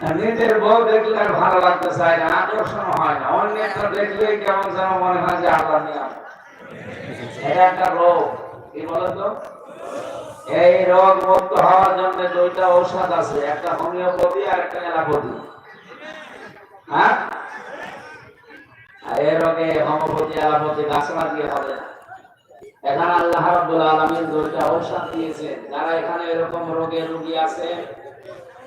নিজের বউ দেখলে ভালো লাগতে চায় না, আকর্ষণ হয় না। অন্যটা দেখলেই কেমন যেন মনে হয় যে আল্লাহ একটা রোগ, কি বলতো? এই রোগ মুক্ত হওয়ার জন্য দুইটা ঔষধ আছে, একটা হোমিওপ্যাথি আর একটা এলাপথি হ্যাঁ? এই রোগে হোমিওপ্যাথি এলাপথি গাছ লাগিয়ে হবে। এখানে আল্লাহ রাব্বুল আলামিন দুইটা ঔষধ দিয়েছেন। যারা এখানে এরকম রোগে রোগী আছে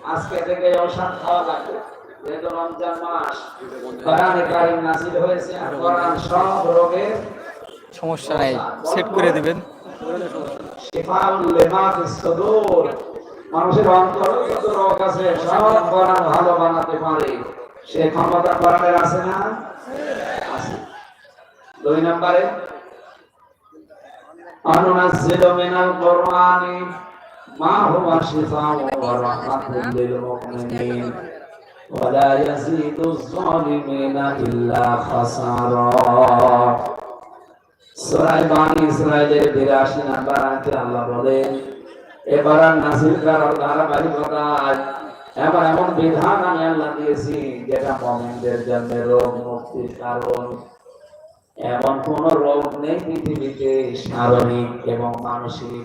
আজকে থেকে ঔষধ খাওয়া লাগবে। যেহেতু রমজান মাস কোরআনে কারিম নাযিল হয়েছে আর কোরআন সব রোগের সমস্যা নাই সেট করে দিবেন। মানুষের অন্তরে যত রোগ আছে সব কোরআন ভালো বানাতে পারে। সে ক্ষমতা কোরআনের আছে না? আছে। দুই নম্বরে অনুনাজ্জিলু মিনাল কুরআনি। মা হুয়া শিফাউ ওয়া রাহমাতুল লিল মুমিনিন ولا يزيد الظالمين إلا خسارا সূরা বানি ইসরাইলের 82 নাম্বার আয়াতে আল্লাহ বলেন এবার আর নাসিল করার ধারাবাহিকতায় এবার এমন বিধান আমি আল্লাহ দিয়েছি যেটা মুমিনদের জন্য রোগ মুক্তির কারণ এমন কোন রোগ নেই পৃথিবীতে শারীরিক এবং মানসিক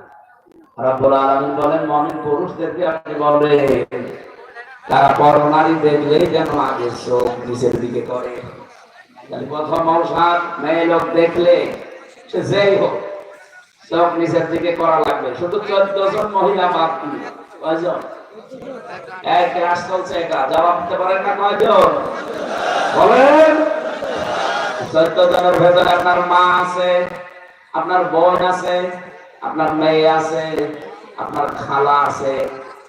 আলামিন বলেন, মুমিন পুরুষদেরকে আপনি তারা দেখলেই যেন আগে চোখ নিচের দিকে করে। প্রথম মেয়ে লোক দেখলে সে যেই হোক, চোখ নিচের দিকে করা লাগবে। শুধু চোদ্দ জন মহিলা বাদ কয়জন? এক চলছে এটা, জবাব দিতে পারেন না কয়জন? বলেন। চোদ্দ জনের ভেতরে আপনার মা আছে, আপনার বোন আছে আপনার মেয়ে আছে, আপনার খালা আছে,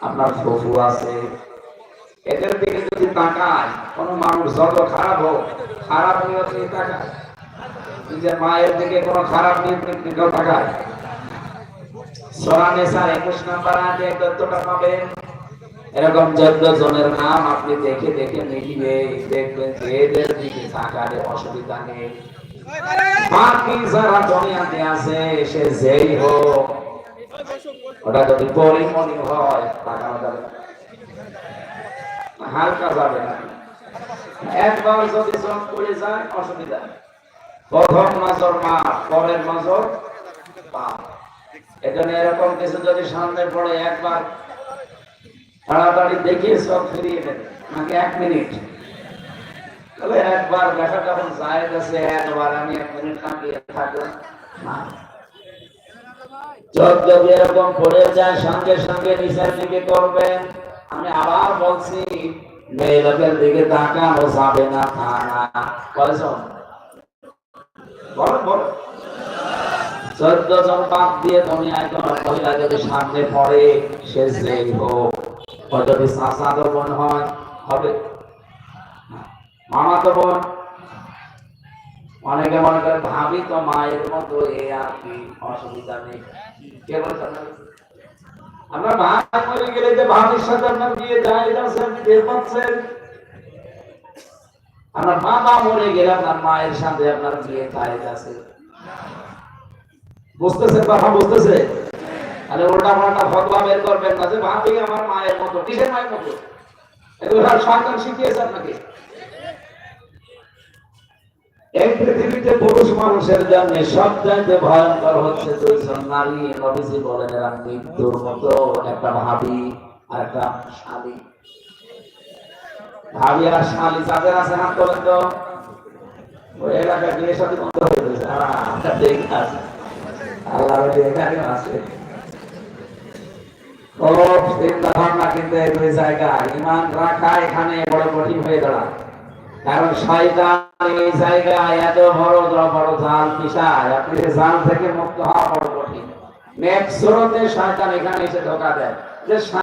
আপনার ফুফু আছে। এদের দিকে যদি তাকায়, কোন মানুষ যত খারাপ হোক, খারাপ নিয়ে তাকায়। নিজের মায়ের দিকে কোন খারাপ নিয়ে কেউ তাকায়। সোরানে স্যার একুশ নাম্বার তথ্যটা পাবেন। এরকম জনের নাম আপনি দেখে দেখে মিলিয়ে দেখবেন যে এদের দিকে তাকালে অসুবিধা নেই। বাকি যারা দুনিয়াতে আছে, সে যেই হোক, ওটা যদি পরিমণি হয় তাকানো হালকা যাবে না। একবার যদি চোখ পড়ে যায়, অসুবিধা। প্রথম নজর মা পরের নজর পা এজন্য এরকম কিছু যদি সামনে পড়ে, একবার তাড়াতাড়ি দেখে চোখ ফিরিয়ে দেবে। নাকি এক মিনিট? তাহলে একবার দেখা যখন যায় গেছে একবার আমি এক মিনিট তাকিয়ে থাকলাম আমি আবার বলছি দিকে তাকানো যাবে না থানা কয়জন বলো বলো চোদ্দ জন বাদ দিয়ে তুমি একজন মহিলা যদি সামনে পড়ে, সে যদি হয়, হবে। মামা তো বোন। অনেকে মনে করে, ভাবি তো মায়ের মতো, এ আর কি, অসুবিধা নেই। কে বলছে? আপনাকে? আপনার ভাই মরে গেলে যে ভাবির সাথে আপনার বিয়ে যায় এটা পাচ্ছেন আপনার মরে গেলে আপনার মায়ের সাথে আপনার বিয়ে বুঝতেছেন কথা, বুঝতেছে? তাহলে উল্টা পাল্টা ফতোয়া বের করবেন না যে, ভাবি আমার মায়ের মতো, কিসের মায়ের মতো? এগুলো আর সন্তান শিখিয়েছে আপনাকে। এই পৃথিবীতে পুরুষ মানুষের জন্য ভয়ঙ্কর হচ্ছে নারী। বলেন, এরা মৃত্যুর মতো। একটা ভাবি আর একটা ভাবি আর আছে হাত বলেন তো? ওই এলাকা সাথে বন্ধ হয়ে গেছে। আল্লাহ এখানে আছে। চিন্তা ভাবনা কিন্তু এই জায়গায়। ইমান রাখা এখানে বড় কঠিন হয়ে দাঁড়ায়। কারণ শয়তান এই জায়গায় এত বড় বড় জাল পিসায়। আপনি এই জাল থেকে মুক্ত হওয়া বড় কঠিন। নেক্সট শয়তান এখানে এসে ধোকা দেয়। যে